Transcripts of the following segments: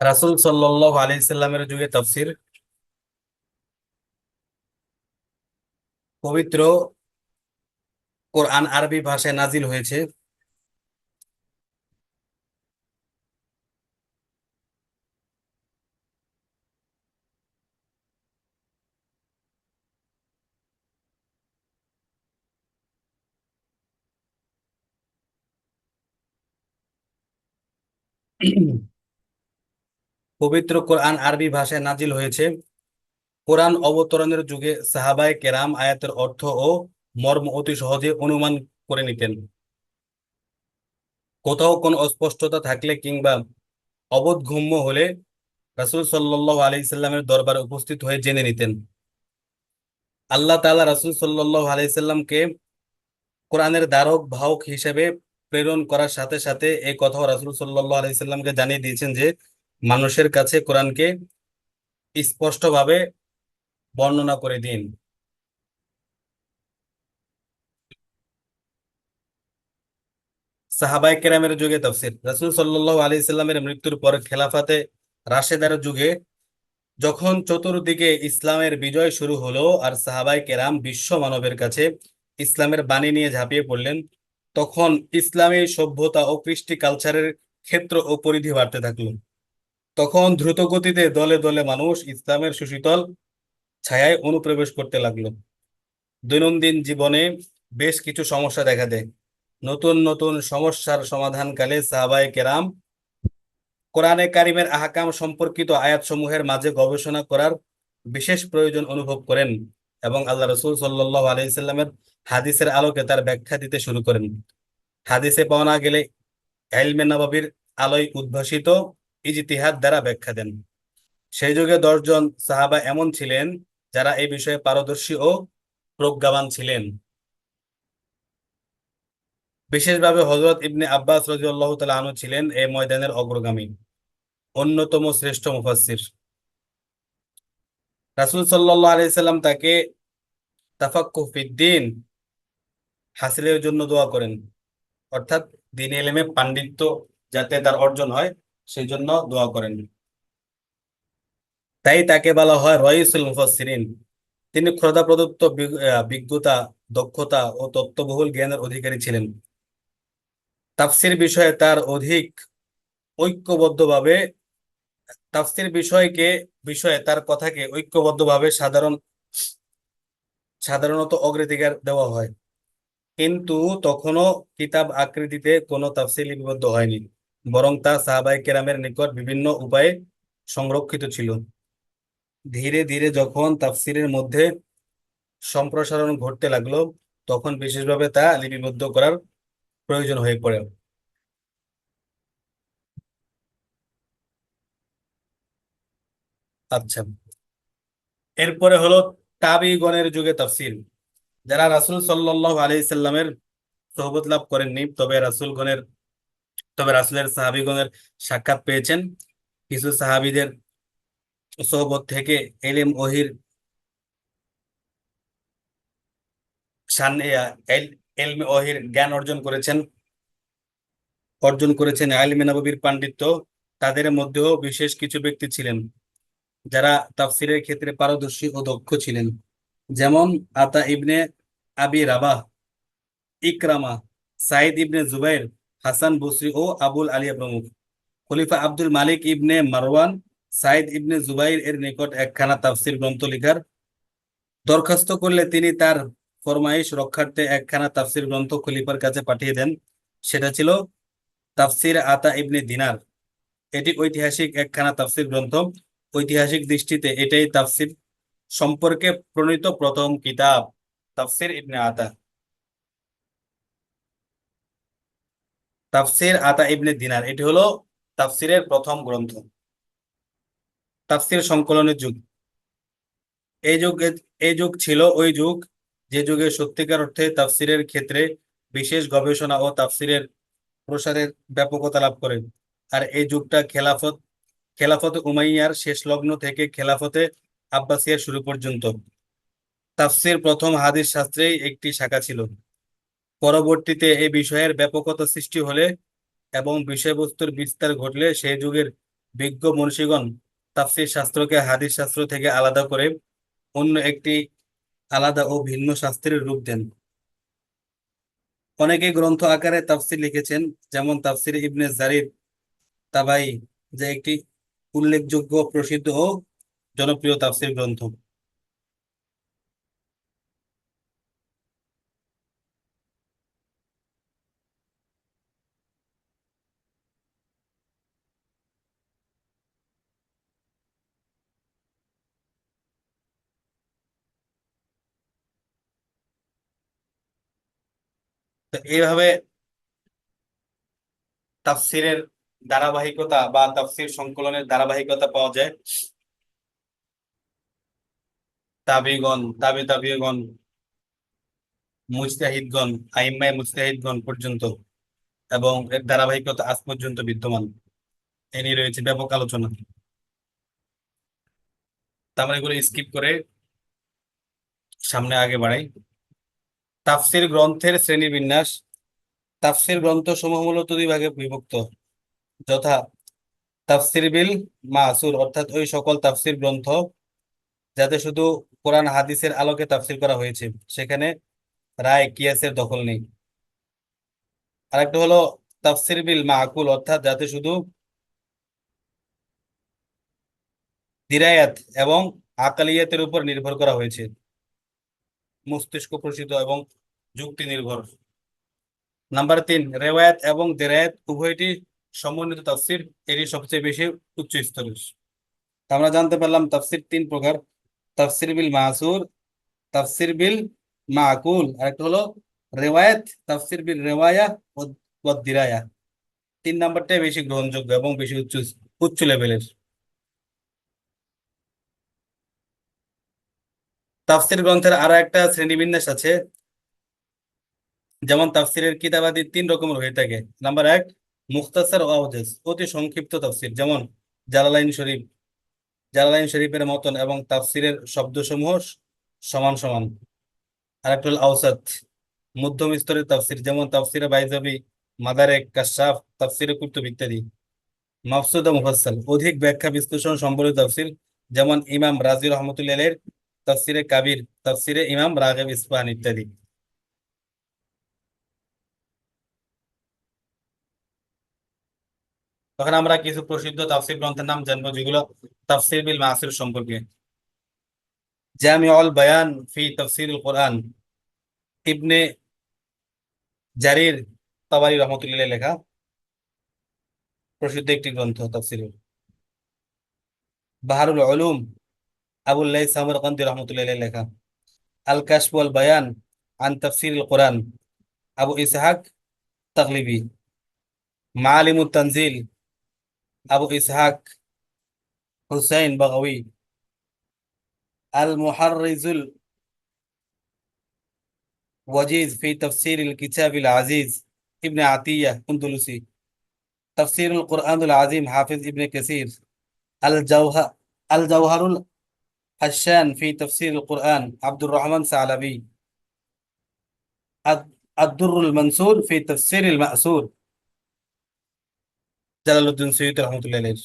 রাসূল সাল্লাল্লাহু আলাইহি সাল্লামের যুগে তাফসীর পবিত্র কোরআন আরবি ভাষায় নাজিল হয়েছে। পবিত্র কোরআন আরবি ভাষায় নাজিল হয়েছে। কোরআন অবতরণের যুগে সাহাবায়ে কেরাম আয়াতের অর্থ ও মর্ম অতি সহজে অনুমান করে নিতেন। কোথাও কোনো অস্পষ্টতা থাকলে কিংবা অবোধগম্য হলে রাসূল সাল্লাল্লাহু আলাইহি সাল্লামের দরবারে উপস্থিত হয়ে জেনে নিতেন। আল্লাহ তাআলা রাসূল সাল্লাল্লাহু আলাইহি সাল্লামকে কোরআনের দ্বারক বাহক হিসেবে প্রেরণ করার সাথে সাথে এই কথাও রাসূল সাল্লাল্লাহু আলাইহি সাল্লামকে জানিয়ে দিয়েছেন যে মানুষের কাছে কোরআনকে স্পষ্টভাবে বর্ণনা করে দিন। সাহাবাই কেরামের যুগে তাফসীর। রাসূল সাল্লাল্লাহু আলাইহি সাল্লামের মৃত্যুর পর খেলাফাতে রাশেদার যুগে যখন চতুর্দিকে ইসলামের বিজয় শুরু হলো আর সাহাবাই কেরাম বিশ্ব মানবের কাছে ইসলামের বাণী নিয়ে ঝাঁপিয়ে পড়লেন, তখন ইসলামী সভ্যতা ও কৃষ্টি কালচারের ক্ষেত্র ও পরিধি বাড়তে থাকল। তখন দ্রুত গতিতে দলে দলে মানুষ ইসলামের সুশীতল ছায়ায় অনুপ্রবেশ করতে লাগল। দৈনন্দিন জীবনে বেশ কিছু সমস্যা দেখা দেয়। নতুন নতুন সমস্যার সমাধানকালে সাহাবায়ে কেরাম কোরআনে কারিমের আহকাম সম্পর্কিত আয়াতসমূহের মাঝে গবেষণা করার বিশেষ প্রয়োজন অনুভব করেন এবং আল্লাহ রসুল সাল্লাল্লাহু আলাইহি সাল্লামের হাদিসের আলোকে তার ব্যাখ্যা দিতে শুরু করেন। হাদিসে পাওয়া না গেলে ইলমে নববীর আলোয় উদ্ভাসিত ইজতিহাদ দ্বারা ব্যাখ্যা দেন। সেই যুগে দশজন সাহাবা এমন ছিলেন যারা এই বিষয়ে পারদর্শী ও প্রজ্ঞাবান ছিলেন। বিশেষভাবে হযরত ইবনে আব্বাস রাদিয়াল্লাহু তাআলা আনহু ছিলেন এই ময়দানের অগ্রগামী, অন্যতম শ্রেষ্ঠ মুফাসসির। রাসূল সাল্লাল্লাহু আলাইহি সাল্লাম তাকে তাফাক্কুহ ফিদ্দিন হাসিলের জন্য দোয়া করেন। অর্থাৎ দ্বীন এলেমে পাণ্ডিত্য যাতে তার অর্জন হয় সেই জন্য দোয়া করেন। তাই তাকে বলা হয় রয়িসুল মুফাসসিরিন। তিনি খোদা প্রদত্ত বিজ্ঞতা, দক্ষতা ও তত্ত্ববহুল জ্ঞানের অধিকারী ছিলেন। তাফসির বিষয়ে তার অধিক ঐক্যবদ্ধভাবে, তাফসির বিষয়কে, বিষয়ে তার কথাকে ঐক্যবদ্ধভাবে সাধারণ, সাধারণত অগ্রাধিকার দেওয়া হয়। কিন্তু তখনও কিতাব আকৃতিতে কোনো তাফসির লিপিবদ্ধ হয়নি। বরং তা সাহাবাই কেরামের নিকট বিভিন্ন উপায়ে সংরক্ষিত ছিল। ধীরে ধীরে যখন তাফসিরের মধ্যে সম্প্রসারণ ঘটতে লাগল, তখন বিশেষভাবে তা লিপিবদ্ধ করার প্রয়োজন হয়ে পড়ে। আচ্ছা এরপরে হলো তাবিগণের যুগে তাফসির। যারা রাসূল সাল্লাল্লাহু আলাইহি সাল্লামের সোহবত লাভ করেননি, তবে রাসূলগণের তবে রাসূলের সাহাবীগণের সাক্ষাৎ পেয়েছেন। কিছু সাহাবীদের সোহবত থেকে এলিম ওহির এলমে ওহির জ্ঞান অর্জন করেছেন অর্জন করেছেন আলমে নববীর পাণ্ডিত্য। তাদের মধ্যেও বিশেষ কিছু ব্যক্তি ছিলেন যারা তাফসিরের ক্ষেত্রে পারদর্শী ও দক্ষ ছিলেন। যেমন আতা ইবনে আবি রাবাহ, ইকরামা সাইদ ইবনে জুবাইর হাসান বসরি ও আবুল আলিয়া প্রমুখ। খলিফা আব্দুল মালিক ইবনে মারওয়ান, সাইদ ইবনে জুবাইর এর নিকট একখানা তাফসির গ্রন্থ লিখার। দরখাস্ত করলে তিনি তার ফরমাইশ রক্ষার্থে একখানা তাফসির গ্রন্থ খলিফার কাছে পাঠিয়ে দেন। সেটা ছিল তাফসির আতা ইবনে দিনার। এটি ঐতিহাসিক একখানা তাফসির গ্রন্থ। ঐতিহাসিক দৃষ্টিতে এটাই তাফসির। সম্পর্কে প্রণীত প্রথম কিতাব তাফসির ইবনে আতা। তাফসির আতা ইবনে দিনার। এটি হলো তাফসিরের প্রথম গ্রন্থ। তাফসির সংকলনের যুগ। এই যুগে, এই যুগ ছিল ওই যুগ যে যুগে সত্যিকার অর্থে তাফসিরের ক্ষেত্রে বিশেষ গবেষণা ও তাফসিরের প্রসারের ব্যাপকতা লাভ করে। আর এই যুগটা খেলাফত খেলাফত উমাইয়ার শেষ লগ্ন থেকে খেলাফতে আব্বাসিয়ার শুরু পর্যন্ত। তাফসির প্রথম হাদিস শাস্ত্রেই একটি শাখা ছিল। পরবর্তীতে এই বিষয়ের ব্যাপকতা সৃষ্টি হলে এবং বিষয়বস্তুর বিস্তার ঘটলে সেই যুগের বিজ্ঞ মনীষীগণ তাফসীর শাস্ত্রকে হাদিস শাস্ত্র থেকে আলাদা করে অন্য একটি আলাদা ও ভিন্ন শাস্ত্রের রূপ দেন। অনেকে গ্রন্থ আকারে তাফসির লিখেছেন, যেমন তাফসীর ইবনে জারির তাবাই, যা একটি উল্লেখযোগ্য প্রসিদ্ধ ও জনপ্রিয় তাফসীর গ্রন্থ। তো এইভাবে তাফসীরের ধারাবাহিকতা বা তাফসির সংকলনের ধারাবাহিকতা পাওয়া যায়। তাবিগণ, তাবি তাবিগণ, মুজতাহিদগণ, আইম্মায়ে মুজতাহিদগণ পর্যন্ত এবং এর ধারাবাহিকতা আজ পর্যন্ত বিদ্যমান। এ নিয়ে রয়েছে ব্যাপক আলোচনা। আমরা এগুলো স্কিপ করে সামনে আগে বাড়াই। তাফসীর গ্রন্থের শ্রেণীবিন্যাস। তাফসির গ্রন্থ সমূহ মূলত দুই ভাগে বিভক্ত। যথা তাফসির বিল মাসুর, অর্থাৎ ওই সকল তাফসীর গ্রন্থ যাতে শুধু কোরআন হাদিসের আলোকে তাফসীর করা হয়েছে, সেখানে রায় কিয়াসের দখল নেই। আরেকটা হলো তাফসির বিল মাকুল, অর্থাৎ যাতে শুধু দিরায়াত এবং আকালিয়াতের উপর নির্ভর করা হয়েছে। মস্তিষ্ক প্রসিত এবং যুক্তি নির্ভর নাম্বার তিন, রেওয়ায়াত এবং দেরায়াত উভয়টি সমন্বিত তাফসীর, এটি সবচেয়ে বেশি উচ্চ স্তরের। আমরা জানতে পারলাম তাফসীর তিন প্রকার। তাফসীর বিল মাসুর, তাফসীর বিল মাকুল, আরেকটা হলো রেওয়ায়াত, তাফসীর বিল রেওয়ায়া ও দিরায়া। তিন নাম্বারটাই বেশি গ্রহণযোগ্য এবং বেশি উচ্চ উচ্চ লেভেলের। তাফসীর গ্রন্থের আরও একটা শ্রেণীবিন্যাস আছে। যেমন তাফসীরের কিতাবাদি তিন রকমের হয়ে থাকে নাম্বার এক, মুখতাসার ও আওজাজ অতি সংক্ষিপ্ত তাফসীর, যেমন জালালাইন শরীফ। জালালাইন শরীফের মতন এবং তাফসীরের শব্দসমূহ সমান সমান। আর একটা হল আওসাত, মধ্যম স্তরের তাফসির, যেমন তাফসীরে বাইজাবি মাদারেক কাশাফ, তাফসীরে কুতুব ইত্যাদি। মাফসুদ ও মুফাসসাল, অধিক ব্যাখ্যা বিশ্লেষণ সম্বলিত তাফসীর, যেমন ইমাম রাজি রহমতুল্লাহ তাফসীরে কাবির, তাফসীরে ইমাম রাগিব ইসফাহানি ইত্যাদি। তখন আমরা কিছু প্রসিদ্ধ তাফসীর গ্রন্থের নাম জানব, যেগুলো তাফসীর বিল মাসির সম্পর্কে। জামিউল বায়ান ফি তাফসীরুল কোরআন, ইবনে জারির তাবারি রহমতুল্লাহ লেখা। প্রসিদ্ধ একটি গ্রন্থ তাফসীরের বাহারুল উলুম আবুল্লাহ সামরকান্দি রহমতুল্লাহ লেখা আল কাশফ ওয়াল বায়ান আন তাফসীরুল কোরআন আবু ইসহাক তাগলিবি মাআলিমুত তানজিল আবু ইসহাক হুসাইন বাগাউই আল মুহাররিজুল وجيز في تفسير الكتاب العزيز ابن عطية أندلسي تفسير القرآن العظيم حافظ ابن كثير الجوهر الجوهر الحشان في تفسير القرآن عبد الرحمن ثعلبي الد- الدر المنصور في تفسير المأثور جلال الدين سيوطي رحمة الله عليه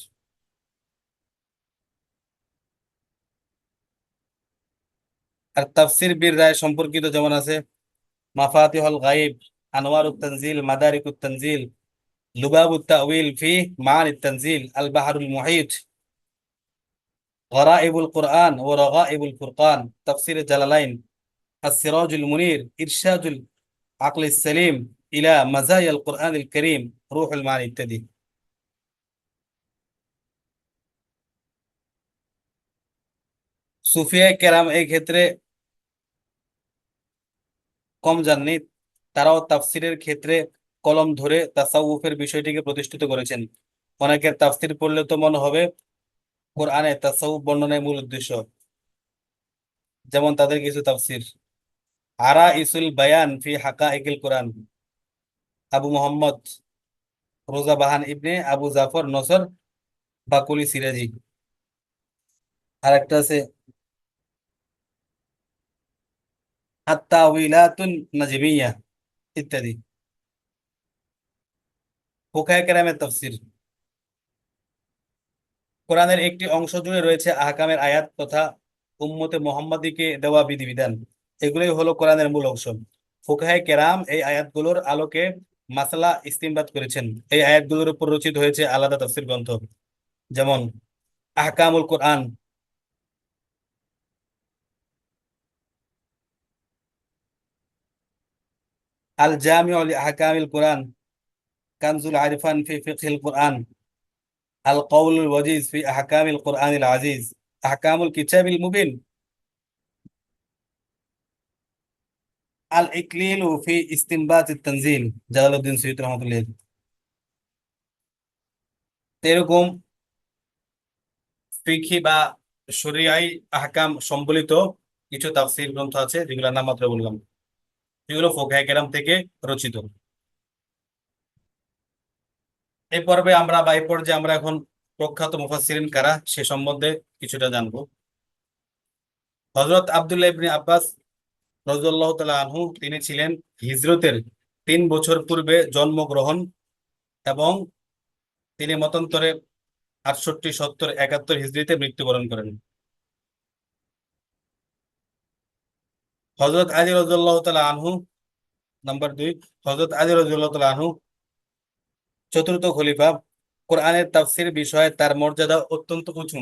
আর তাফসির বীর রায় সম্পর্কিত যেমন আছে মাফাতিহুল গাইব আনোয়ারুত তানজিল মাদারিকুত তানজিল লুবাবুত তাউইল ফি মাআনিত তানজিল আল বাহরুল মুহিত গরাইবুল কোরআন ও রগাইবুল ফুরকান, তফসির জালালাইন আসিরাজুল মুনির, ইরশাদুল আকল ইলা মাজাইল করিম, রুহুল মান ইত্যাদি। সুফিয়া কেরাম এই ক্ষেত্রে কম জাননি, তারাও তাফসিরের ক্ষেত্রে কলম ধরে তাসাউফের বিষয়টিকে প্রতিষ্ঠিত করেছেন। অনেকের তাফসির পড়লে তো মনে হবে কোরআনে তাসাউফ বর্ণনায় মূল উদ্দেশ্য। যেমন তাদের কিছু তাফসির। আরা ইসুল বায়ান ফি হাকাইকিল কোরআন। আবু মোহাম্মদ রোজা বাহান ইবনে আবু জাফর নসর বাকুলি সিরাজি। আর একটা আছে আত্তাউইলাতুন নাজমিয়া ইত্যাদি। হুকায় কেরামের তাফসির। কোরআনের একটি অংশ জুড়ে রয়েছে আহকামের আয়াত তথা উম্মতে মোহাম্মদীকে দেওয়া বিধিবিধান। এগুলোই হলো কোরআনের মূল অংশ। ফুকাহে কেরাম এই আয়াতগুলোর আলোকে মাসালা ইস্তিমবাদ করেছেন। এই আয়াতগুলোর উপর রচিত হয়েছে আলাদা তাফসির গ্রন্থ। যেমন, আহকামুল কোরআন। আল জামিউ লি আহকামিল কোরআন। কানজুল আরিফান ফি কোরআন। এরকম বা শরিয়াই আহকাম সম্বলিত কিছু তাফসীর গ্রন্থ আছে, যেগুলোর নাম মাত্র বললাম। এগুলো ফোকাহে কেরাম থেকে রচিত। এই পর্বে আমরা বা এই পর্যায়ে আমরা এখন প্রখ্যাত মুফাসসিরিন কারা সে সম্বন্ধে কিছুটা জানব। হযরত আব্দুল্লাহ ইবনে আব্বাস রাদিয়াল্লাহু তাআলা আনহু, তিনি ছিলেন হিজরতের তিন বছর পূর্বে জন্মগ্রহণ এবং তিনি মতান্তরে আটষট্টি, সত্তর, একাত্তর হিজরিতে মৃত্যুবরণ করেন। আলী রাদিয়াল্লাহু তাআলা আনহু, নাম্বার দুই হজরত রাদিয়াল্লাহু তাআলা আনহু চতুর্থ খলিফা, কোরআনের তাফসির বিষয়ে তার মর্যাদা অত্যন্ত উঁচু।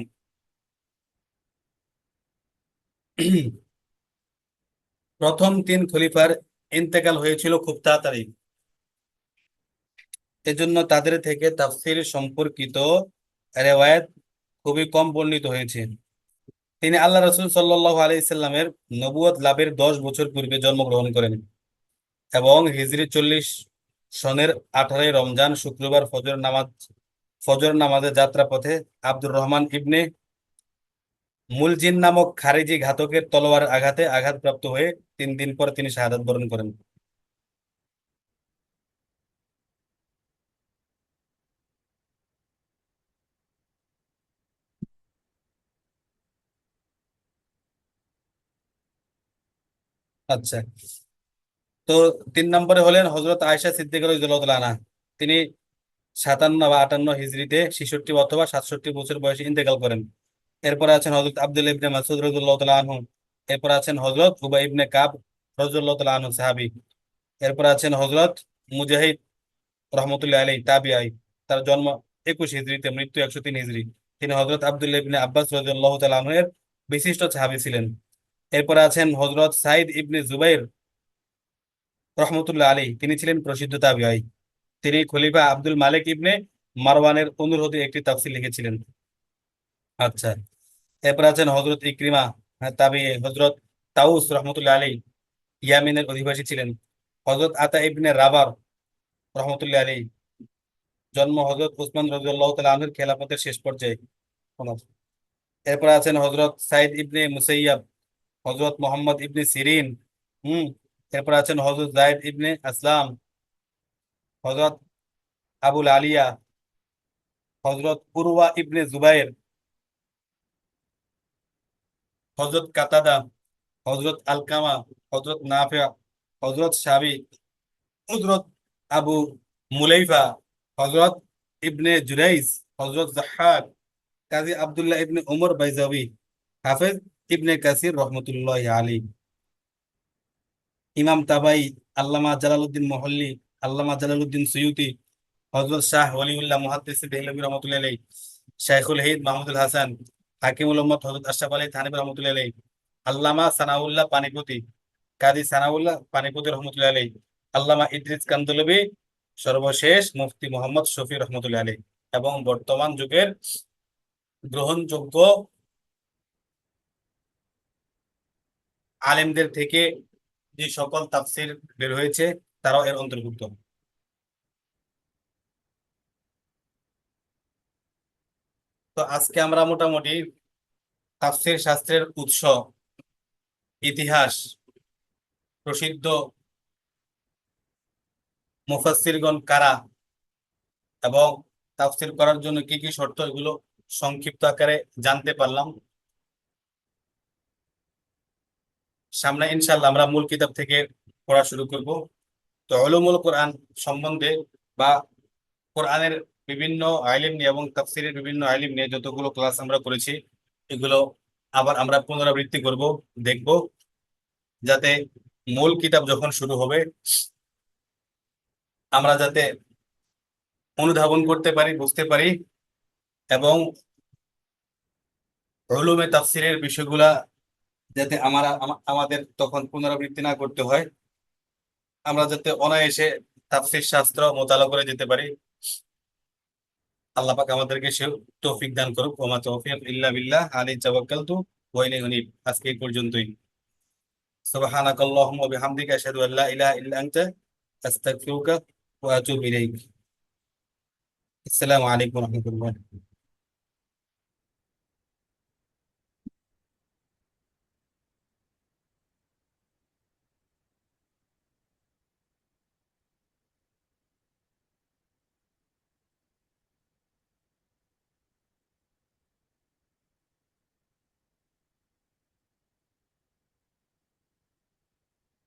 প্রথম তিন খলিফার ইন্তেকাল হয়েছিল খুব তাড়াতাড়ি। এজন্য তাদের থেকে তাফসির সম্পর্কিত রেওয়ায়েত খুবই কম বর্ণিত হয়েছে। তিনি আল্লাহ রসুল সাল্লাল্লাহু আলাইহি সাল্লামের নবুয়ত লাভের দশ বছর পূর্বে জন্মগ্রহণ করেন এবং হিজরি চল্লিশ সনের আঠারোই রমজান শুক্রবার ফজর নামাজ ফজর নামাজের যাত্রাপথে আব্দুর রহমান ইবনে মুলজিন নামক খারিজি ঘাতকের তলোয়ার আঘাতে আঘাতপ্রাপ্ত হয়ে তিন দিন পর তিনি শাহাদাত বরণ করেন। আচ্ছা। তো তিন নম্বরে হলেন হজরত আয়েশা সিদ্দিকা রাদিয়াল্লাহু আনহা তিনি সাতান্ন বা আটান্ন হিজরিতে ছেষট্টি অথবা সাতষট্টি বছর বয়সে ইন্তেকাল করেন। এরপরে আছেন হজরত আব্দুল ইবনে মাসুদ রাদিয়াল্লাহু তাআলা আনহু। এরপর আছেন হজরত উবাই ইবনে কাব রাদিয়াল্লাহু তাআলা আনহু সাহাবী। এরপর আছেন হজরত মুজাহিদ রহমতুল্লাহ আলাইহি তাবিআই। তার জন্ম একুশ হিজরিতে মৃত্যু একশো তিন হিজরি তিনি হজরত আব্দুল্লাহ ইবনে আব্বাস রাদিয়াল্লাহু তাআলা আনহু এর বিশিষ্ট সাহাবী ছিলেন। এরপর আছেন হজরত সাইদ ইবনে জুবাইর রহমতুল্লাহ আলী তিনি ছিলেন প্রসিদ্ধ তাবিআই। তিনি খলিফা আব্দুল মালিক ইবনে মারওয়ানের অনুরোধে একটি তাফসীর লিখেছিলেন। আচ্ছা এরপর আছেন হজরত ইকরিমা তাবি হজরত তাউস রহমতুল্লাহ আলী ইয়ামিনের অধিবাসী ছিলেন। হজরত আতা ইবনে রাবার রহমতুল্লাহ আলী জন্ম হজরত উসমান রাদিয়াল্লাহু তাআলা আনহুর খেলাফতের শেষ পর্যায়ে এরপর আছেন হজরত সাইদ ইবনে মুসাইয়াব হজরত মোহাম্মদ ইবনে সিরিন, হুম এরপর আছেন হজরত জায়দ ইবনে আসলাম হজরত আবুল আলিয়া হজরত উরওয়া ইবনে জুবাইর হজরত কাতাদা হজরত আলকামা হজরত নাফিয়া হজরত সাবি হজরত আবু মুলাইফা হজরত ইবনে জুরাইজ হজরত জাহাক কাজী আব্দুল্লাহ ইবনে উমর বাইজাবি, হাফেজ ইবনে কাসির রহমতুল্লাহ আলী ইমাম তাবাই, আল্লামা জালালউদ্দিন মহল্লি, আল্লামা জালালউদ্দিন সুয়ুতি হজরত শাহ ওলিউল্লাহ মুহাদ্দিস দেহলভী রহমতুল্লাহ আলাই শাইখুল হিদ মাহমুদুল হাসান, হাকিমুল উম্মত হজরত আশরাফ আলী থানভী রহমতুল্লাহ আলাই আল্লামা সানাউল্লাহ পানিপতি, কাজী সানাউল্লাহ পানিপতি রহমতুল্লাহ আলাই আল্লামা ইদ্রিস কান্দলবী সর্বশেষ মুফতি মোহাম্মদ শফি রহমতুল্লাহ আলাই এবং বর্তমান যুগের গ্রহণযোগ্য আলেমদের থেকে যে সকল তাফসির বের হয়েছে, তারাও এর অন্তর্ভুক্ত। তো আজকে আমরা মোটামুটি তাফসির শাস্ত্রের উৎস, ইতিহাস, প্রসিদ্ধ মুফাসসিরগণ কারা এবং তাফসির করার জন্য কি কি শর্ত, এগুলো সংক্ষিপ্ত আকারে জানতে পারলাম। সামনে ইনশাল্লাহ আমরা মূল কিতাব থেকে পড়া শুরু করব। তো উলুমুল কোরআন সম্বন্ধে বা কোরআনের বিভিন্ন আইলিম নিয়ে এবং তাফসিরের বিভিন্ন আইলিম নিয়ে যতগুলো ক্লাস আমরা করেছি, এগুলো আবার আমরা পুনরাবৃত্তি করব, দেখব, যাতে মূল কিতাব যখন শুরু হবে, আমরা যাতে অনুধাবন করতে পারি, বুঝতে পারি এবং উলুমে তাফসিরের বিষয়গুলা যাতে আমরা, আমাদের তখন পুনরাবৃত্তি না করতে হয়। আমরা যাতে অনায়াসে তাফসির শাস্ত্র মোতালা করে যেতে পারি। আল্লাহ পাক আমাদেরকে সে তৌফিক দান করুক। ওমা তৌফিক ইল্লা বিল্লাহ। আলাইহি তাওয়াক্কালতু। ওয়া ইলাইহি উনীব। আজকে এই পর্যন্তই। সুবহানাক আল্লাহুম্মা ওয়া বিহামদিকা আশহাদু আল্লা ইলাহা ইল্লা আনতা। আস্তাগফিরুকা ওয়া আতুবু ইলাইক। আসসালামু আলাইকুম ওয়া রাহমাতুল্লাহ।